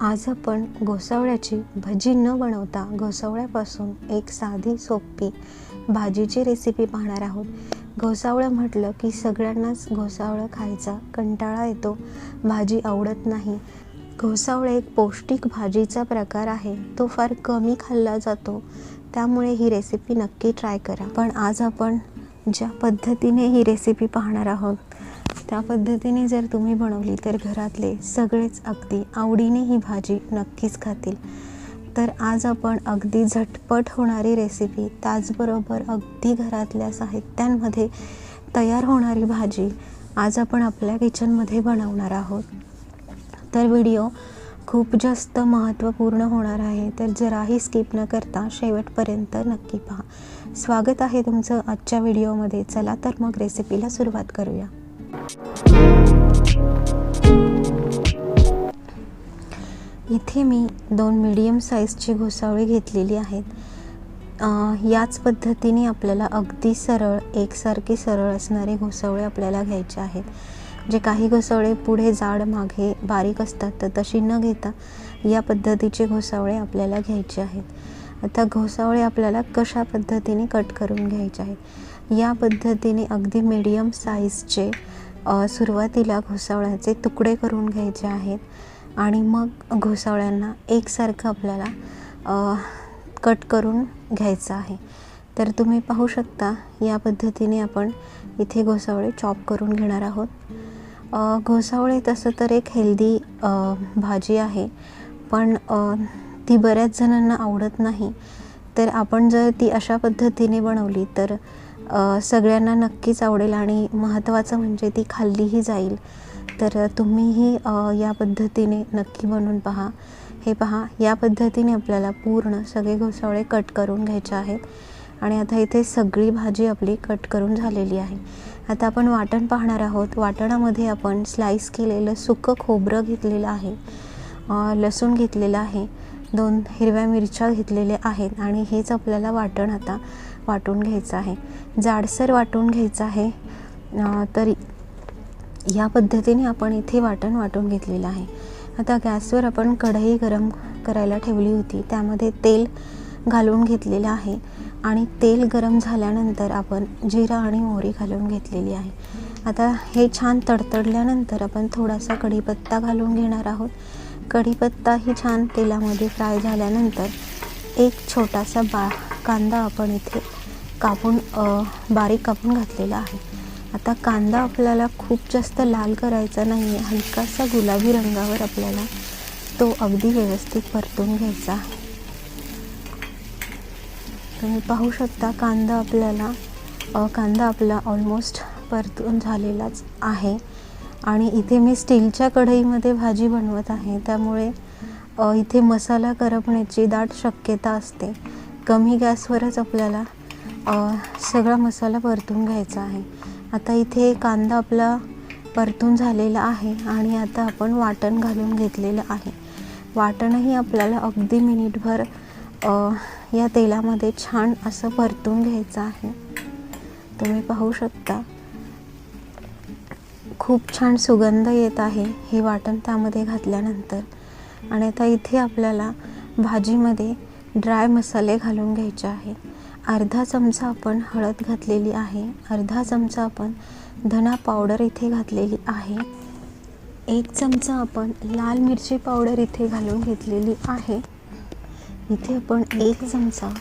आज आपण घोसावळ्याची भजी न बनवता घोसावळ्यापासून एक साधी सोपी भाजीची रेसिपी पाहणार आहोत. घोसावळं म्हटलं की सगळ्यांनाच घोसावळं खायचा कंटाळा येतो. भाजी आवडत नाही. घोसावळं एक पौष्टिक भाजीचा प्रकार आहे. तो फार कमी खाल्ला जातो. त्यामुळे ही रेसिपी नक्की ट्राय करा. पण आज आपण ज्या पद्धतीने ही रेसिपी पाहणार आहोत त्या पद्धतीने जर तुम्ही बनवली तर घरातले सगळेच अगदी आवडीने ही भाजी नक्कीच खातील. तर आज आपण अगदी झटपट होणारी रेसिपी त्याचबरोबर अगदी घरातल्या साहित्यांमध्ये तयार होणारी भाजी आज आपण आपल्या किचनमध्ये बनवणार आहोत. तर व्हिडिओ खूप जास्त महत्त्वपूर्ण होणार आहे तर जराही स्किप न करता शेवटपर्यंत नक्की पहा. स्वागत आहे तुमचं आजच्या व्हिडिओमध्ये चला तर मग रेसिपीला सुरुवात करूया. इथे मी दोन मीडियम साईजची घोसावळी घेतलेली आहेत. याच पद्धतीने आपल्याला अगदी सरळ एकसारखी सरळ असणारे घोसावळे आपल्याला घ्यायचे आहेत. जे काही घोसावळे पुढे जाड मागे बारीक असतात तर तशी न घेता या पद्धतीचे घोसावळे आपल्याला घ्यायचे आहेत. आता घोसावळे आपल्याला कशा पद्धतीने कट करून घ्यायचे आहेत? या पद्धतीने अगदी मीडियम साईजचे सुरुवातीला घोसावळ्याचे तुकडे करून घ्यायचे आहेत आणि मग घोसावळ्यांना एकसारखं आपल्याला कट करून घ्यायचं आहे. तर तुम्ही पाहू शकता या पद्धतीने आपण इथे घोसावळे चॉप करून घेणार आहोत. घोसावळे तसं तर एक हेल्दी भाजी आहे पण ती बऱ्याच जणांना आवडत नाही. तर आपण जर ती अशा पद्धतीने बनवली तर सगळ्यांना नक्कीच आवडेल आणि महत्त्वाचं म्हणजे ती खाल्लीही जाईल. तर तुम्हीही या पद्धतीने नक्की बनवून पहा. हे पहा या पद्धतीने आपल्याला पूर्ण सगळे घोसावळे कट करून घ्यायचे आहेत. आणि आता इथे सगळी भाजी आपली कट करून झालेली आहे. आता आपण वाटण पाहणार आहोत. वाटणामध्ये आपण स्लाईस केलेलं सुकं खोबरं घेतलेलं आहे. लसूण घेतलेलं आहे. दोन हिरव्या मिरच्या घेतलेल्या आहेत आणि हेच आपल्याला वाटण आता वाटून घ्यायचं आहे. जाडसर वाटून घ्यायचं आहे तरी तर या पद्धतीने आपण इथे वाटण वाटून घेतलेलं आहे. आता गॅसवर आपण कढई गरम करायला ठेवली होती त्यामध्ये तेल घालून घेतलेलं आहे आणि तेल गरम झाल्यानंतर आपण जिरा आणि मोहरी घालून घेतलेली आहे. आता हे छान तडतडल्यानंतर आपण थोडासा कढीपत्ता घालून घेणार आहोत. कढीपत्ताही छान तेलामध्ये फ्राय झाल्यानंतर एक छोटासा बा कांदा आपण इथे कापून बारीक कापून घातलेला आहे. आता कांदा आपल्याला खूप जास्त लाल करायचा नाही आहे हलकासा गुलाबी रंगावर आपल्याला तो अगदी व्यवस्थित परतून घ्यायचा आहे. तुम्ही पाहू शकता कांदा आपल्याला कांदा आपला ऑलमोस्ट परतून झालेलाच आहे. आणि इथे मी स्टीलच्या कढईमध्ये भाजी बनवत आहे. त्यामुळे इथे मसाला करपण्याची दाट शक्यता असते. कमी गॅसवरच आपल्याला सगळा मसाला परतून घ्यायचा आहे. आता इथे कांदा आपला परतून झालेला आहे आणि आता आपण वाटण घालून घेतलेलं आहे. वाटणही आपल्याला अगदी मिनिटभर या तेलामध्ये छान असं परतून घ्यायचं आहे. तुम्ही पाहू शकता. खूप छान सुगंध येत आहे हे वाटण त्यामध्ये घातल्यानंतर. आणि आता इथे आपल्याला भाजीमध्ये ड्राय मसाले घालून घ्यायचे आहे. अर्धा चमचा आपण हळद घातलेली आहे. अर्धा चमचा आपण धना पावडर इथे घातलेली आहे. एक चमचा आपण लाल मिरची पावडर इथे घालून घेतलेली आहे. इथे आपण एक चमचा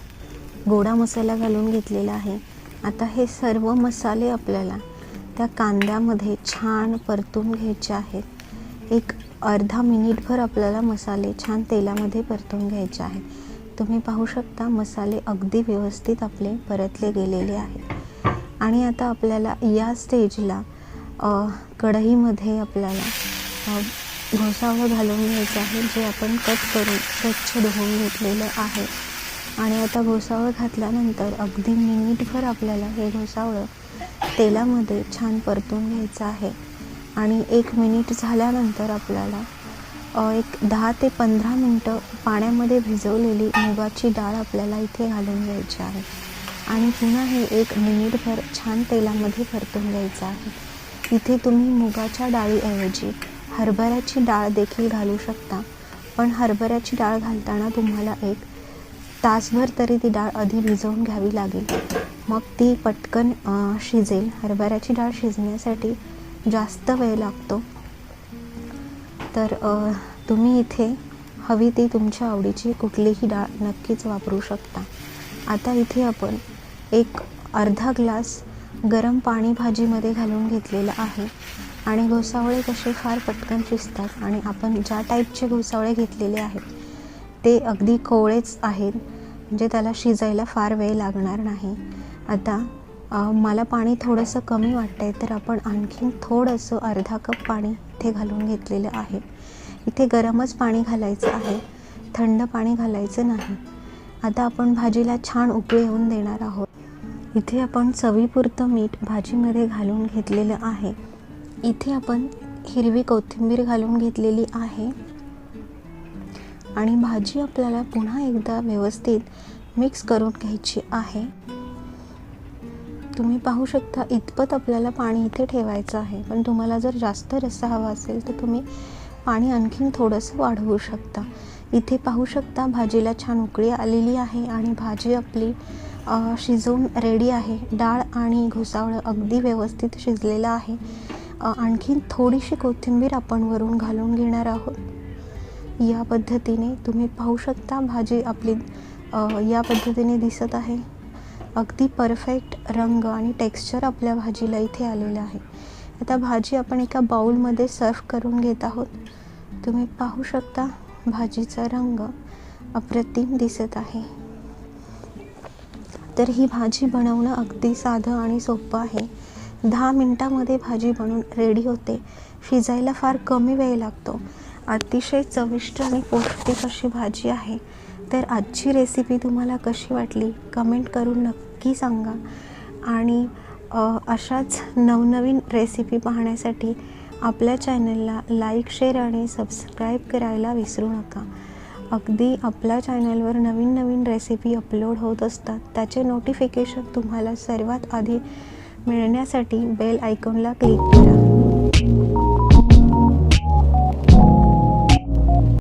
गोडा मसाला घालून घेतलेला आहे. आता हे सर्व मसाले आपल्याला त्या कांद्यामध्ये छान परतून घ्यायचे आहेत. एक अर्धा मिनिटभर आपल्याला मसाले छान तेलामध्ये परतून घ्यायचे आहेत. तुम्ही पाहू शकता मसाले अगदी व्यवस्थित आपले परतले गेलेले आहेत. आणि आता आपल्याला या स्टेजला कढईमध्ये आपल्याला घोसावं घालून घ्यायचं आहे जे आपण कट करून स्वच्छ धुवून घेतलेलं आहे. आणि आता घोसावं घातल्यानंतर अगदी मिनिटभर आपल्याला हे घोसावळं तेलामध्ये छान परतून घ्यायचं आहे. आणि एक मिनिट झाल्यानंतर आपल्याला एक दहा ते पंधरा मिनटं पाण्यामध्ये भिजवलेली मुगाची डाळ आपल्याला इथे घालून घ्यायची आहे. आणि पुन्हा हे एक मिनिटभर छान तेलामध्ये परतून घ्यायचं आहे. इथे तुम्ही मुगाच्या डाळीऐवजी हरभऱ्याची डाळ देखील घालू शकता. पण हरभऱ्याची डाळ घालताना तुम्हाला एक तासभर तरी ती डाळ आधी भिजवून घ्यावी लागेल. मग ती पटकन शिजेल. हरभऱ्याची डाळ शिजण्यासाठी जास्त वेळ लागतो. तर तुम्ही इथे हवी ती तुमच्या आवडीची कुठलीही डाळ नक्कीच वापरू शकता. आता इथे आपण एक अर्धा ग्लास गरम पाणी भाजीमध्ये घालून घेतलेलं आहे. आणि घोसावळे कसे फार पटकन शिजतात आणि आपण ज्या टाईपचे घोसावळे घेतलेले आहेत ते अगदी कोवळेच आहेत. म्हणजे त्याला शिजायला फार वेळ लागणार नाही. आता मला पाणी थोडंसं कमी वाटतं आहे तर आपण आणखीन थोडंसं अर्धा कप पाणी इथे घालून घेतलेलं आहे. इथे गरमच पाणी घालायचं आहे. थंड पाणी घालायचं नाही. आता आपण भाजीला छान उकळी येऊन देणार आहोत. इथे आपण चवीपुरतं मीठ भाजीमध्ये घालून घेतलेलं आहे. इथे आपण हिरवी कोथिंबीर घालून घेतलेली आहे. आणि भाजी आपल्याला पुन्हा एकदा व्यवस्थित मिक्स करून घ्यायची आहे. तुम्ही पाहू शकता इतपत आपल्याला पाणी इथे ठेवायचं आहे. पण तुम्हाला जर जास्त रस्सा हवा असेल तर तुम्ही पाणी आणखीन थोडंसं वाढवू शकता. इथे पाहू शकता भाजीला छान उकळी आलेली आहे आणि भाजी आपली शिजवून रेडी आहे. डाळ आणि घुसावळं अगदी व्यवस्थित शिजलेलं आहे. आणखीन थोडीशी कोथिंबीर आपण वरून घालून घेणार आहोत. या पद्धतीने तुम्ही पाहू शकता भाजी आपली या पद्धतीने दिसत आहे. अगदी परफेक्ट रंग आणि टेक्स्चर आपल्या भाजीला इथे आलेलं आहे. आता भाजी आपण एका बाउलमध्ये सर्व करून घेत आहोत. तुम्ही पाहू शकता भाजीचा रंग अप्रतिम दिसत आहे. तर ही भाजी बनवणं अगदी साधं आणि सोपं आहे. दहा मिनटामध्ये भाजी बनून रेडी होते. शिजायला फार कमी वेळ लागतो. अतिशय चविष्ट आणि पौष्टिक अशी भाजी आहे. तर आजची रेसिपी तुम्हाला कशी वाटली? कमेंट करून नक्की सांगा. आणि अशाच नवनवीन रेसिपी पाहण्यासाठी आपल्या चॅनलला लाईक शेअर आणि सबस्क्राईब करायला विसरू नका. अगदी आपल्या चॅनलवर नवीन नवीन रेसिपी अपलोड होत असतात त्याचे नोटिफिकेशन तुम्हाला सर्वात आधी मिळण्यासाठी बेल आयकॉनला क्लिक करा.